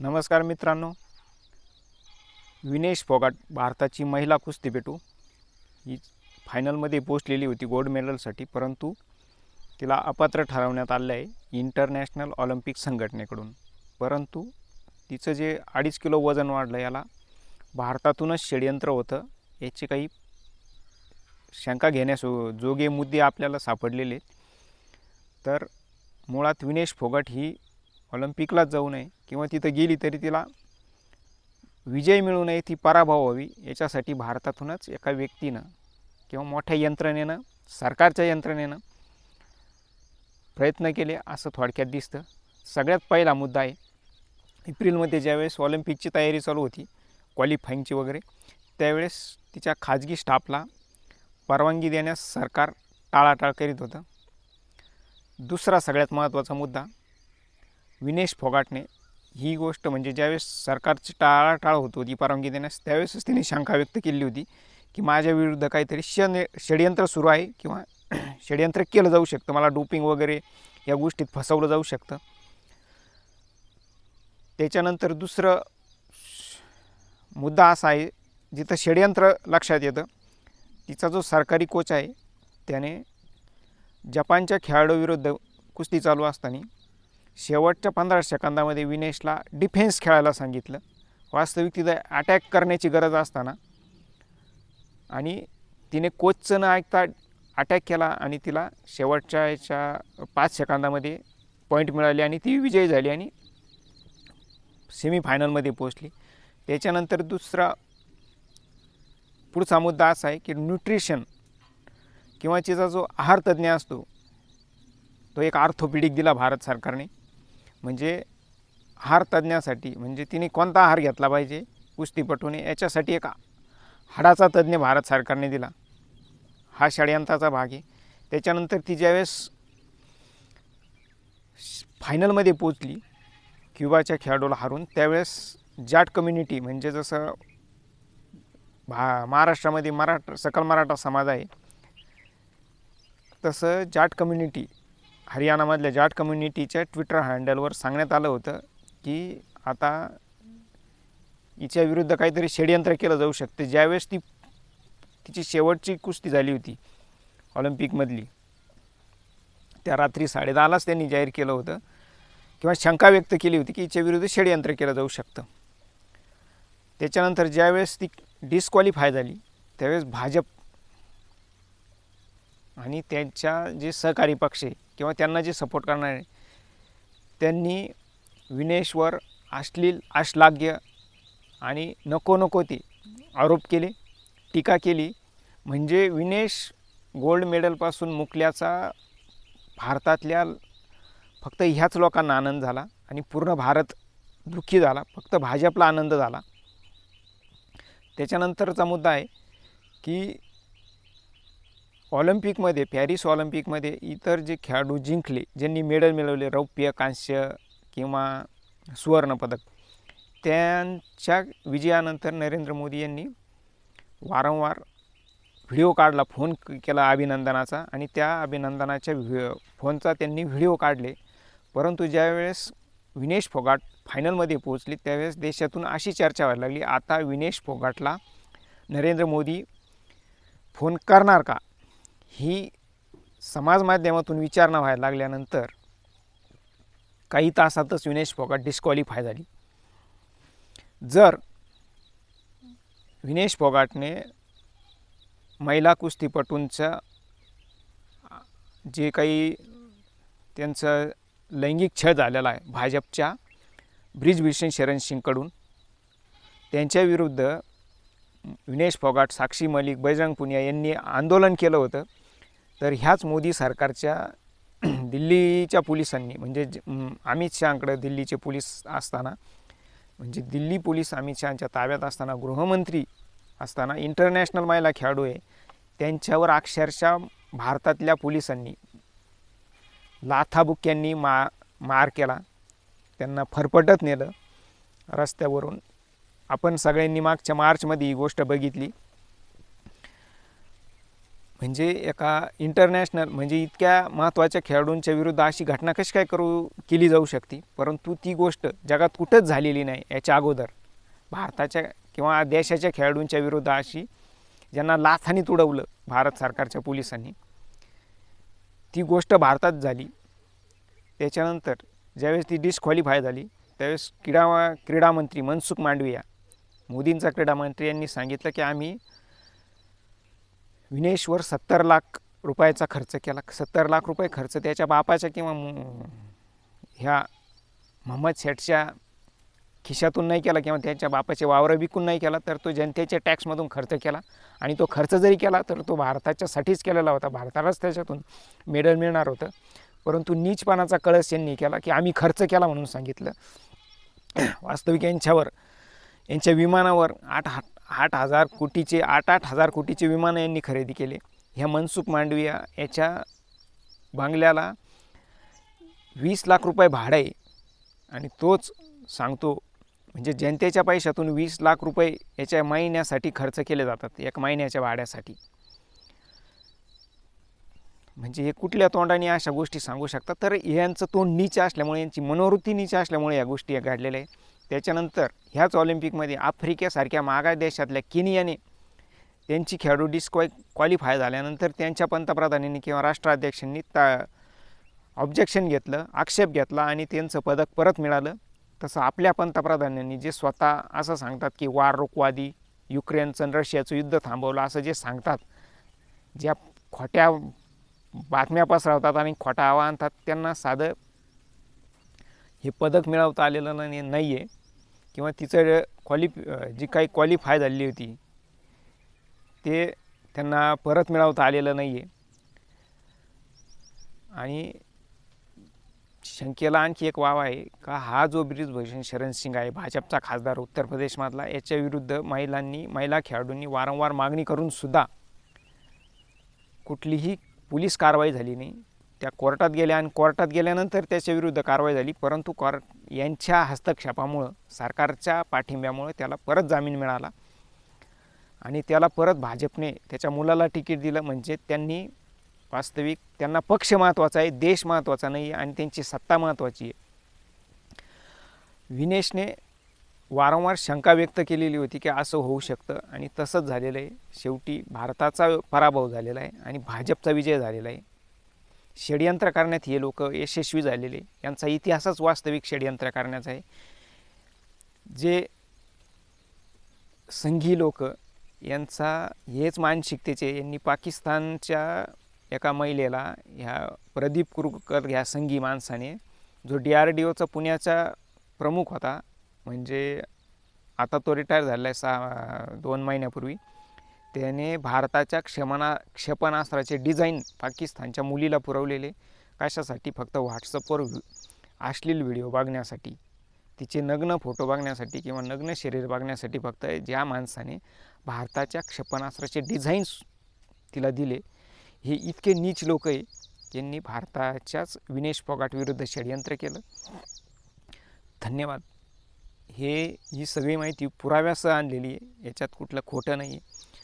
नमस्कार मित्रांनो. विनेश फोगाट भारताची महिला कुस्तीपेटू ही फायनलमध्ये पोचलेली होती गोल्ड मेडलसाठी परंतु तिला अपात्र ठरवण्यात आलं आहे इंटरनॅशनल ऑलिम्पिक संघटनेकडून. परंतु तिचं जे अडीच किलो वजन वाढलं याला भारतातूनच षडयंत्र होतं याची काही शंका घेण्यास जोगे मुद्दे आपल्याला सापडलेले आहेत. तर मुळात विनेश फोगट ही ऑलिम्पिकलाच जाऊ नये किंवा तिथं गेली तरी तिला विजय मिळू नये ती पराभव व्हावी याच्यासाठी भारतातूनच एका व्यक्तीनं किंवा मोठ्या यंत्रणेनं सरकारच्या यंत्रणेनं प्रयत्न केले असं थोडक्यात दिसतं. सगळ्यात पहिला मुद्दा आहे एप्रिलमध्ये ज्यावेळेस ऑलिम्पिकची तयारी चालू होती क्वालिफाईंगची वगैरे त्यावेळेस तिच्या खाजगी स्टाफला परवानगी देण्यास सरकार टाळाटाळ करीत होतं. दुसरा सगळ्यात महत्त्वाचा मुद्दा विनेश फोगाटने ही गोष्ट म्हणजे ज्यावेळेस सरकारची टाळाटाळ होत होती परवानगी देण्यास त्यावेळेसच तिने शंका व्यक्त केली होती की माझ्या विरुद्ध काहीतरी षण षडयंत्र सुरू आहे किंवा षडयंत्र केलं जाऊ शकतं. मला डोपिंग वगैरे या गोष्टीत फसवलं जाऊ शकतं. त्याच्यानंतर दुसरं मुद्दा असा आहे जिथं षडयंत्र लक्षात येतं तिचा जो सरकारी कोच आहे त्याने जपानच्या खेळाडूविरुद्ध कुस्ती चालू असताना शेवटच्या पंधरा सेकंदामध्ये विनेशला डिफेन्स खेळायला सांगितलं. वास्तविक तिथं अटॅक करण्याची गरज असताना. आणि तिने कोचचं न ऐकता अटॅक केला आणि तिला शेवटच्या याच्या पाच सेकंदामध्ये पॉईंट मिळाली आणि ती विजयी झाली आणि सेमीफायनलमध्ये पोचली त्याच्यानंतर दुसरा पुढचा मुद्दा असा आहे की न्यूट्रिशन किंवा तिचा जो आहार तज्ज्ञ असतो तो एक आर्थोपेडिक दिला भारत सरकारने. म्हणजे आहार तज्ज्ञासाठी म्हणजे तिने कोणता आहार घेतला पाहिजे? कुस्तीपटूने याच्यासाठी एक हाडाचा तज्ज्ञ भारत सरकारने दिला. हा षडयंत्राचा भाग आहे. त्याच्यानंतर ती ज्यावेळेस फायनलमध्ये पोचली क्युबाच्या खेळाडूला हारून त्यावेळेस जाट कम्युनिटी म्हणजे जसं भा महाराष्ट्रामध्ये मराठा सकल मराठा समाज आहे तसं जाट कम्युनिटी हरियाणामधल्या जाट कम्युनिटीच्या ट्विटर हँडलवर सांगण्यात आलं होतं की आता हिच्या विरुद्ध काहीतरी षडयंत्र केलं जाऊ शकते. ज्यावेळेस ती तिची शेवटची कुस्ती झाली होती ऑलिम्पिकमधली त्या रात्री साडेदहालाच त्यांनी जाहीर केलं होतं किंवा शंका व्यक्त केली होती की हिच्या विरुद्ध षडयंत्र केलं जाऊ शकतं. त्याच्यानंतर ज्यावेळेस ती डिस्क्वालिफाय झाली त्यावेळेस भाजप आणि त्यांच्या जे सहकारी पक्ष आहे किंवा त्यांना जे सपोर्ट करणारे त्यांनी विनेशवर अश्लील आश्लाघ्य आणि नको नको ते आरोप केले टीका केली. म्हणजे विनेश गोल्ड मेडलपासून मुकल्याचा भारतातल्या फक्त ह्याच लोकांना आनंद झाला आणि पूर्ण भारत दुःखी झाला फक्त भाजपला आनंद झाला. त्याच्यानंतरचा मुद्दा आहे की ऑलिम्पिकमध्ये पॅरिस ऑलिम्पिकमध्ये इतर जे खेळाडू जिंकले ज्यांनी मेडल मिळवले रौप्य कांस्य किंवा सुवर्णपदक त्यांच्या विजयानंतर नरेंद्र मोदी यांनी वारंवार व्हिडिओ काढला फोन केला अभिनंदनाचा आणि त्या अभिनंदनाच्या व्हि फोनचा त्यांनी व्हिडिओ काढले. परंतु ज्यावेळेस विनेश फोगाट फायनलमध्ये पोहोचले त्यावेळेस देशातून अशी चर्चा व्हायला लागली आता विनेश फोगाटला नरेंद्र मोदी फोन करणार का? ही समाज माध्यमातून विचारणा व्हायला लागल्यानंतर काही तासातच विनेश फोगाट डिस्क्वालिफाय झाली. जर विनेश फोगाटने महिला कुस्तीपटूंचं जे काही त्यांचं लैंगिक छळ झालेला आहे भाजपच्या ब्रिजभूषण शरण सिंगकडून त्यांच्याविरुद्ध विनेश फोगाट साक्षी मलिक बजरंग पुनिया यांनी आंदोलन केलं होतं. तर ह्याच मोदी सरकारच्या दिल्लीच्या पोलिसांनी म्हणजे अमित शहाकडे दिल्लीचे पोलीस असताना म्हणजे दिल्ली पोलीस अमित शहाच्या ताब्यात असताना गृहमंत्री असताना इंटरनॅशनल महिला खेळाडू आहे त्यांच्यावर अक्षरशः भारतातल्या पोलिसांनी लाथाबुक्यांनी मा मार केला. त्यांना फरफटत नेलं रस्त्यावरून. आपण सगळ्यांनी मागच्या मार्चमध्ये ही गोष्ट बघितली. म्हणजे एका इंटरनॅशनल म्हणजे इतक्या महत्त्वाच्या खेळाडूंच्या विरुद्ध अशी घटना कशी काय करू केली जाऊ शकते? परंतु ती गोष्ट जगात कुठंच झालेली नाही याच्या अगोदर. भारताच्या किंवा देशाच्या खेळाडूंच्या विरुद्ध अशी ज्यांना लाथानी तुडवलं भारत सरकारच्या पोलिसांनी ती गोष्ट भारतात झाली. त्याच्यानंतर ज्यावेळेस ती डिस्क्वालिफाय झाली त्यावेळेस क्रीडा क्रीडामंत्री मनसुख मांडविया मोदींचा क्रीडामंत्री यांनी सांगितलं की आम्ही विनेशवर सत्तर लाख रुपयाचा खर्च केला. सत्तर लाख रुपये खर्च त्याच्या बापाच्या किंवा ह्या मोहम्मद शेठच्या खिशातून नाही केला किंवा त्याच्या बापाचे वावरं विकून नाही केला तर तो जनतेच्या टॅक्समधून खर्च केला. आणि तो खर्च जरी केला तर तो भारताच्यासाठीच केलेला होता. भारतालाच त्याच्यातून मेडल मिळणार होतं. परंतु नीचपणाचा कळस यांनी केला की आम्ही खर्च केला म्हणून सांगितलं. वास्तविक यांच्यावर यांच्या विमानावर आठ आठ हजार कोटीचे आठ आठ हजार कोटीचे विमानं यांनी खरेदी केले. ह्या मनसुख मांडविया याच्या बांगल्याला वीस लाख रुपये भाडं आहे. आणि तोच सांगतो म्हणजे जनतेच्या पैशातून वीस लाख रुपये याच्या महिन्यासाठी खर्च केले जातात एक महिन्याच्या भाड्यासाठी. म्हणजे हे कुठल्या तोंडाने अशा गोष्टी सांगू शकतात? तर यांचं तोंड नीच असल्यामुळे यांची मनोवृत्ती नीच असल्यामुळे या गोष्टी या घडलेल्या आहे त्याच्यानंतर ह्याच ऑलिम्पिकमध्ये आफ्रिकेसारख्या मागास देशातल्या किनियाने त्यांची खेळाडू डिस्क्वाय क्वालिफाय झाल्यानंतर त्यांच्या पंतप्रधानांनी किंवा राष्ट्राध्यक्षांनी ता ऑब्जेक्शन घेतलं आक्षेप घेतला आणि त्यांचं पदक परत मिळालं. तसं आपल्या पंतप्रधानांनी जे स्वतः असं सांगतात की वार रोकवादी युक्रेनचं रशियाचं युद्ध थांबवलं असं जे सांगतात ज्या खोट्या बातम्या पसरवतात आणि खोटा आवा आणतात त्यांना साधं हे पदक मिळवता आलेलं नाही नाही आहे किंवा तिचं क्वालिफ जी काही क्वालिफाय झालेली होती ते त्यांना परत मिळवता आलेलं नाही आहे आणि शंकेला आणखी एक वाव आहे का हा जो ब्रिजभूषण शरण सिंग आहे भाजपचा खासदार उत्तर प्रदेशमधला याच्या विरुद्ध महिलांनी महिला खेळाडूंनी वारंवार मागणी करूनसुद्धा कुठलीही पोलीस कारवाई झाली नाही. त्या कोर्टात गेल्या आणि कोर्टात गेल्यानंतर त्याच्या विरुद्ध कारवाई झाली. परंतु कोर्ट यांच्या हस्तक्षेपामुळं सरकारच्या पाठिंब्यामुळं त्याला परत जामीन मिळाला. आणि त्याला परत भाजपने त्याच्या मुलाला तिकीट दिलं. म्हणजे त्यांनी वास्तविक त्यांना पक्ष महत्त्वाचा आहे देश महत्त्वाचा नाही आहे आणि त्यांची सत्ता महत्त्वाची आहे. विनेशने वारंवार शंका व्यक्त केलेली होती की असं होऊ शकतं. आणि तसंच झालेलं आहे. शेवटी भारताचा पराभव झालेला आहे आणि भाजपचा विजय झालेला आहे. षडयंत्र करण्यात हे लोक यशस्वी झालेले. यांचा इतिहासच वास्तविक षडयंत्र करण्याचा आहे. जे संघी लोक यांचा हेच मानसिकतेचे यांनी पाकिस्तानच्या एका महिलेला ह्या प्रदीप कुरकर ह्या संघी माणसाने जो डी आर डी ओचा पुण्याचा प्रमुख होता म्हणजे आता तो रिटायर झालेला आहे सहा दोन महिन्यापूर्वी त्याने भारताच्या क्षमना क्षेपणास्त्राचे डिझाईन पाकिस्तानच्या मुलीला पुरवलेले. कशासाठी? फक्त व्हॉट्सअपवर अश्लील व्हिडिओ बघण्यासाठी. तिचे नग्न फोटो बघण्यासाठी किंवा नग्न शरीर बघण्यासाठी फक्त ज्या माणसाने भारताच्या क्षेपणास्त्राचे डिझाईन्स तिला दिले हे इतके नीच लोक आहे यांनी भारताच्याच विनेश फोगाट विरुद्ध षडयंत्र केलं. धन्यवाद. हे ही सगळी माहिती पुराव्यासह आणलेली आहे. याच्यात कुठलं खोटं नाही आहे